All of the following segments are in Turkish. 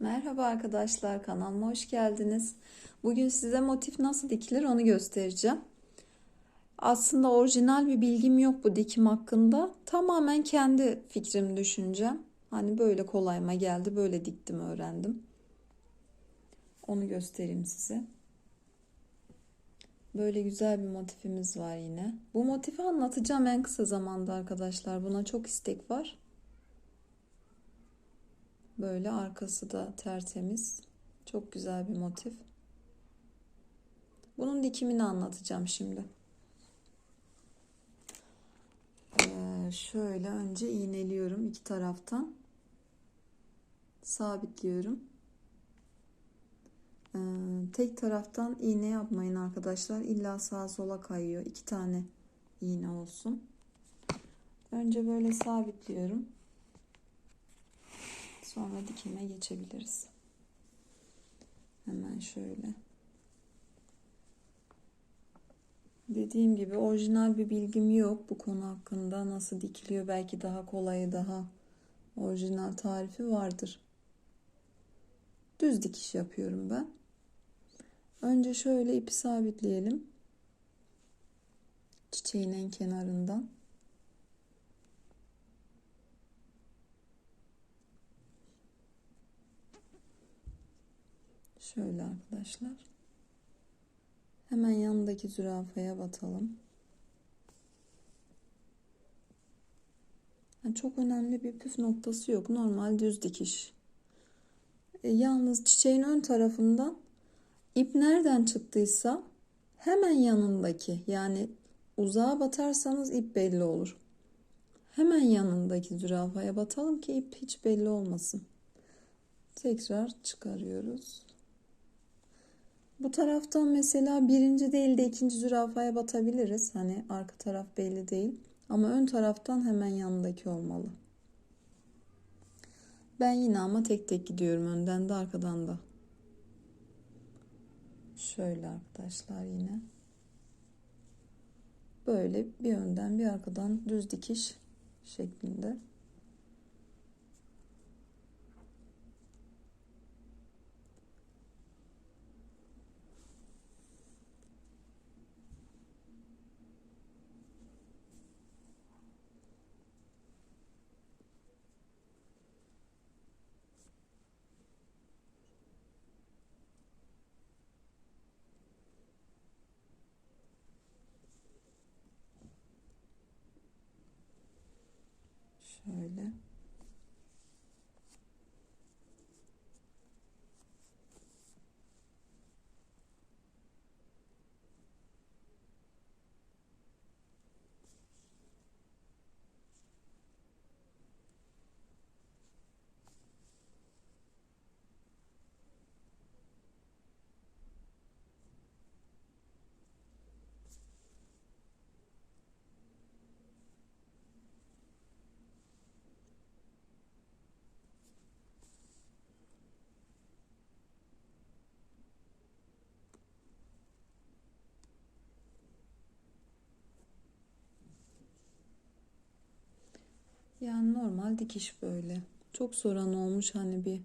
Merhaba arkadaşlar kanalıma hoş geldiniz. Bugün size motif nasıl dikilir onu göstereceğim. Aslında orijinal bir bilgim yok bu dikim hakkında. Tamamen kendi fikrim düşüncem. Hani böyle kolayıma geldi böyle diktim öğrendim. Onu göstereyim size. Böyle güzel bir motifimiz var yine. Bu motifi anlatacağım en kısa zamanda arkadaşlar. Buna çok istek var. Böyle arkası da tertemiz. Çok güzel bir motif. Bunun dikimini anlatacağım şimdi. Ee, şöyle önce iğneliyorum iki taraftan. Sabitliyorum. Ee, tek taraftan iğne yapmayın arkadaşlar. İlla sağa sola kayıyor. İki tane iğne olsun. Önce böyle sabitliyorum. Sonra dikime geçebiliriz. Hemen şöyle. Dediğim gibi orijinal bir bilgim yok bu konu hakkında. Nasıl dikiliyor belki daha kolayı daha orijinal tarifi vardır. Düz dikiş yapıyorum ben. Önce şöyle ipi sabitleyelim. Çiçeğin en kenarından. Şöyle arkadaşlar. Hemen yanındaki zürafaya batalım. Yani çok önemli bir püf noktası yok. Normal düz dikiş. E, yalnız çiçeğin ön tarafından ip nereden çıktıysa hemen yanındaki yani uzağa batarsanız ip belli olur. Hemen yanındaki zürafaya batalım ki ip hiç belli olmasın. Tekrar çıkarıyoruz. Bu taraftan mesela birinci değil de ikinci zürafaya batabiliriz. Hani arka taraf belli değil. Ama ön taraftan hemen yanındaki olmalı. Ben yine ama tek tek gidiyorum önden de arkadan da. Şöyle arkadaşlar yine. Böyle bir önden bir arkadan düz dikiş şeklinde. Şöyle. Yani normal dikiş böyle. Çok soran olmuş hani bir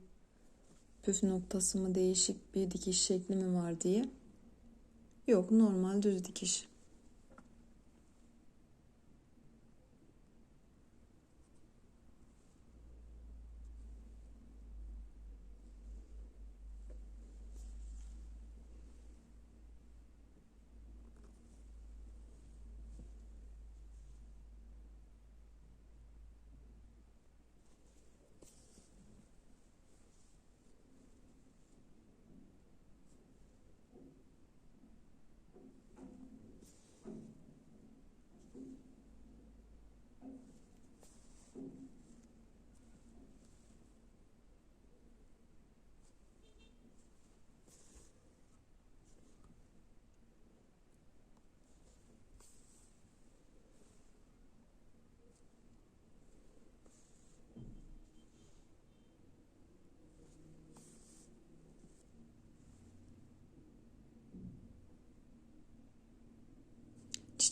püf noktası mı değişik bir dikiş şekli mi var diye. Yok normal düz dikiş.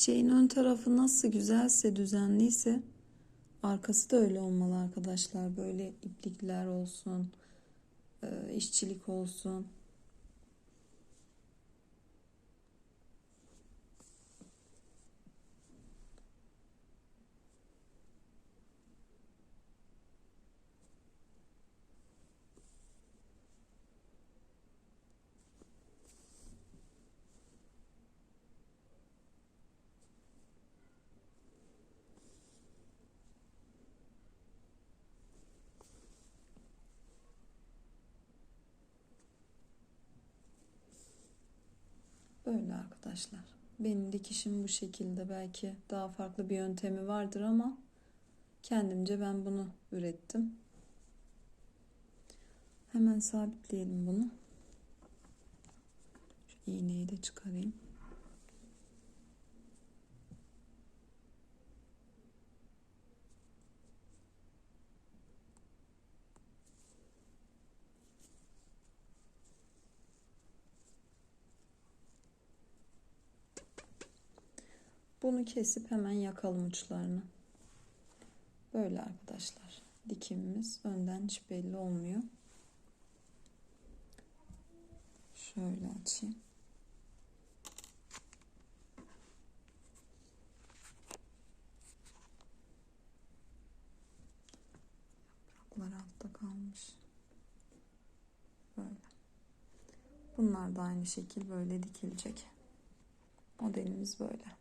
Çiçeğin ön tarafı nasıl güzelse, düzenliyse arkası da öyle olmalı arkadaşlar. Böyle iplikler olsun, e, işçilik olsun. Böyle arkadaşlar. Benim dikişim bu şekilde. Belki daha farklı bir yöntemi vardır ama kendimce ben bunu ürettim. Hemen sabitleyelim bunu. Şu iğneyi de çıkarayım. Bunu kesip hemen yakalım uçlarını. Böyle arkadaşlar. Dikimimiz önden hiç belli olmuyor. Şöyle açayım. Yapraklar altta kalmış. Böyle. Bunlar da aynı şekil böyle dikilecek. Modelimiz böyle.